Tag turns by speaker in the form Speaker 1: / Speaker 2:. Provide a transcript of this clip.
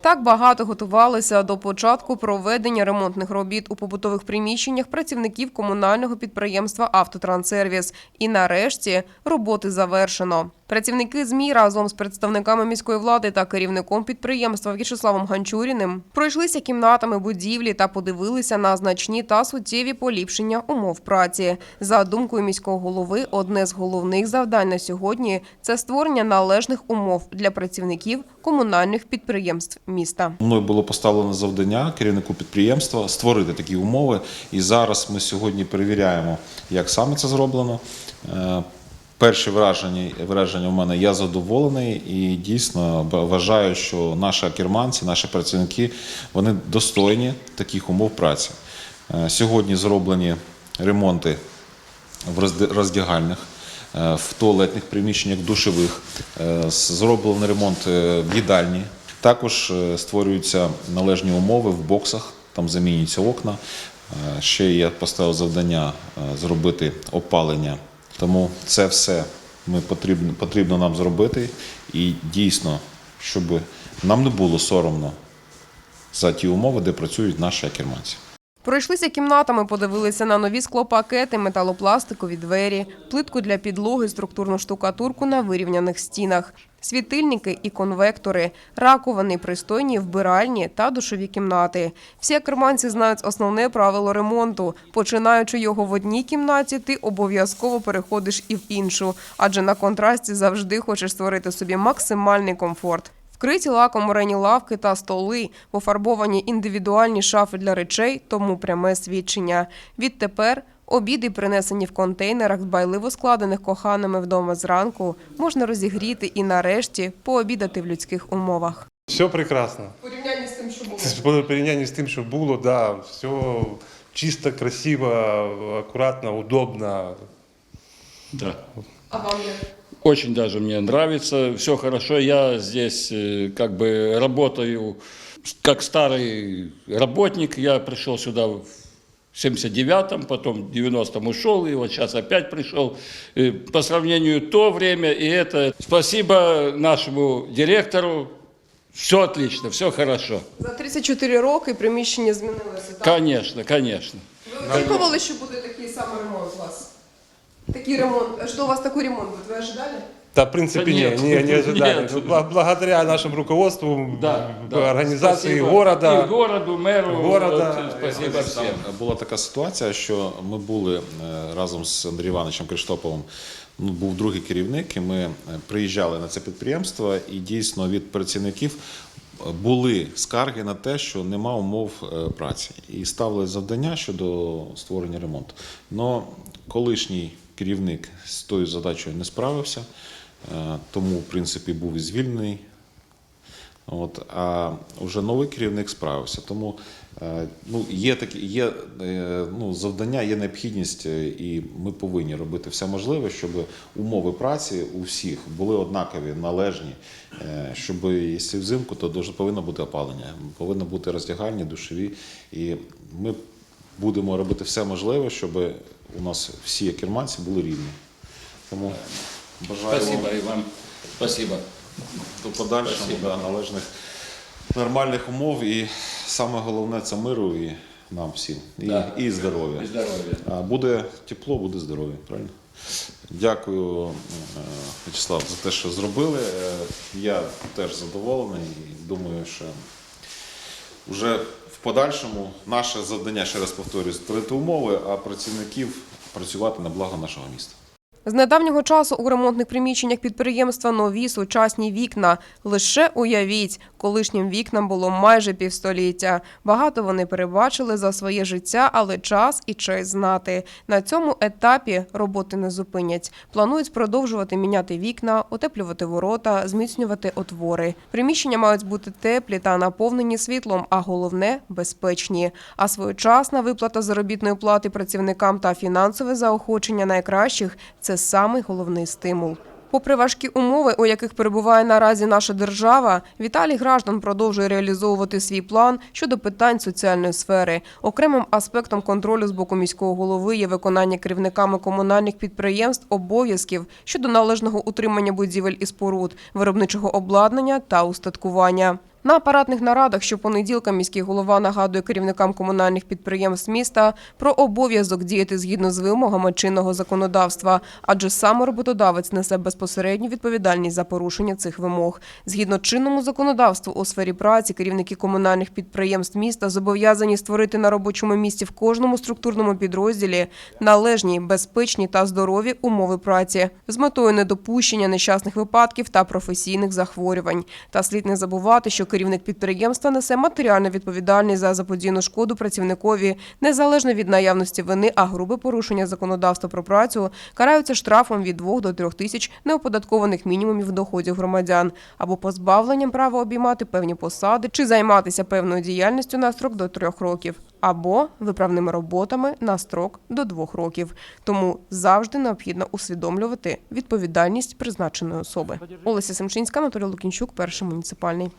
Speaker 1: Так багато готувалися до початку проведення ремонтних робіт у побутових приміщеннях працівників комунального підприємства «Автотранссервіс». І нарешті роботи завершено. Працівники ЗМІ разом з представниками міської влади та керівником підприємства В'ячеславом Ганчуріним пройшлися кімнатами будівлі та подивилися на значні та суттєві поліпшення умов праці. За думкою міського голови, одне з головних завдань на сьогодні це створення належних умов для працівників комунальних підприємств міста.
Speaker 2: Мною було поставлено завдання керівнику підприємства створити такі умови. І зараз ми сьогодні перевіряємо, як саме це зроблено. Перші враження, враження у мене я задоволений і дійсно вважаю, що наші керманці, наші працівники, вони достойні таких умов праці. Е, Сьогодні зроблені ремонти в роздягальних, е, в туалетних приміщеннях, душових, е, зроблений ремонт в їдальні. Також створюються належні умови в боксах, там замінюються окна. Ще я поставив завдання зробити опалення. Тому це все ми потрібно, потрібно нам зробити. І дійсно, щоб нам не було соромно за ті умови, де працюють наші акерманці.
Speaker 1: Пройшлися кімнатами, подивилися на нові склопакети, металопластикові двері, плитку для підлоги, структурну штукатурку на вирівняних стінах, світильники і конвектори, раковини, пристойні вбиральні та душові кімнати. Всі акерманці знають основне правило ремонту. Починаючи його в одній кімнаті, ти обов'язково переходиш і в іншу, адже на контрасті завжди хочеш створити собі максимальний комфорт. Вкриті лаком морені лавки та столи, пофарбовані індивідуальні шафи для речей, тому пряме свідчення. Відтепер обіди, принесені в контейнерах, дбайливо складених коханими вдома зранку, можна розігріти і нарешті пообідати в людських умовах.
Speaker 3: Все прекрасно.
Speaker 1: Порівнянні з тим, що було.
Speaker 3: По порівнянні з тим, що було, да, все чисто, красиво, акуратно, удобно.
Speaker 4: Да.
Speaker 1: А вам як?
Speaker 4: Очень даже мне нравится, все хорошо. Я здесь э, как бы работаю как старый работник. Я пришел сюда в 79-м, потом в 90-м ушел, и вот сейчас опять пришел. Э, По сравнению то время и это. Спасибо нашему директору. Все отлично, все хорошо.
Speaker 1: За 34 роки приміщення змінилося. Так?
Speaker 4: Конечно, конечно.
Speaker 1: Ви очікували, що буде такий самий ремонт у вас? Такий ремонт. Що у вас такий ремонт буде? Ви ожидали?
Speaker 3: Да, в принципе,
Speaker 4: Да
Speaker 3: не,
Speaker 4: нет,
Speaker 3: не, не ожидали.
Speaker 4: нет.
Speaker 3: Бла- Благодаря нашему руководству,
Speaker 4: Да,
Speaker 3: м,
Speaker 4: да.
Speaker 3: организации
Speaker 4: Спасибо
Speaker 3: города.
Speaker 4: И городу, мэру.
Speaker 3: Города.
Speaker 4: вот, спасибо всем.
Speaker 2: Там була така ситуація, що ми були е, разом з Андрієм Івановичем Криштоповим. Ну, був другий керівник, і ми е, приїжджали на це підприємство, і дійсно від працівників е, були скарги на те, що нема умов е, праці. І ставили завдання щодо створення ремонту. Но колишній керівник з тою задачею не справився, е, тому, в принципі, був і звільнений. От, а вже новий керівник справився. Тому е, ну, є такі, є е, ну, завдання, є необхідність, і ми повинні робити все можливе, щоб умови праці у всіх були однакові, належні. Щоб якщо взимку, то повинно бути опалення, повинно бути роздягальні, душові. І ми будемо робити все можливе, щоб у нас всі керманці були рівні. Тому бажаю
Speaker 4: Спасибо
Speaker 2: вам
Speaker 4: и вам. Спасибо.
Speaker 2: до подальшому да, належних нормальних умов і саме головне це миру і нам всім. І,
Speaker 4: Да.
Speaker 2: і здоров'я.
Speaker 4: И здоровья.
Speaker 2: А Буде тепло, буде здоров'я, правильно? Дякую, е, Вячеслав, за те, що зробили. Е, Я теж задоволений і думаю, що вже в подальшому наше завдання, ще раз повторюю, створити умови, а працівників працювати на благо нашого міста.
Speaker 1: З недавнього часу у ремонтних приміщеннях підприємства нові сучасні вікна. Лише уявіть, колишнім вікнам було майже півстоліття. Багато вони перебачили за своє життя, але час і честь знати. На цьому етапі роботи не зупинять. Планують продовжувати міняти вікна, утеплювати ворота, зміцнювати отвори. Приміщення мають бути теплі та наповнені світлом, а головне безпечні. А своєчасна виплата заробітної плати працівникам та фінансове заохочення найкращих це самий головний стимул. Попри важкі умови, у яких перебуває наразі наша держава, Віталій Граждан продовжує реалізовувати свій план щодо питань соціальної сфери. Окремим аспектом контролю з боку міського голови є виконання керівниками комунальних підприємств обов'язків щодо належного утримання будівель і споруд, виробничого обладнання та устаткування. На апаратних нарадах щопонеділка міський голова нагадує керівникам комунальних підприємств міста про обов'язок діяти згідно з вимогами чинного законодавства, адже саме роботодавець несе безпосередню відповідальність за порушення цих вимог. Згідно чинному законодавству у сфері праці, керівники комунальних підприємств міста зобов'язані створити на робочому місці в кожному структурному підрозділі належні, безпечні та здорові умови праці з метою недопущення нещасних випадків та професійних захворювань. Та слід не забувати, що керівник підприємства несе матеріальну відповідальність за заподіяну шкоду працівникові незалежно від наявності вини, а грубе порушення законодавства про працю караються штрафом від 2 до 3 тисяч неоподаткованих мінімумів доходів громадян або позбавленням права обіймати певні посади чи займатися певною діяльністю на строк до 3 років. Або виправними роботами на строк до двох років. Тому завжди необхідно усвідомлювати відповідальність призначеної особи. Олеся Семчинська, Анатолій Лукінчук, перший муніципальний.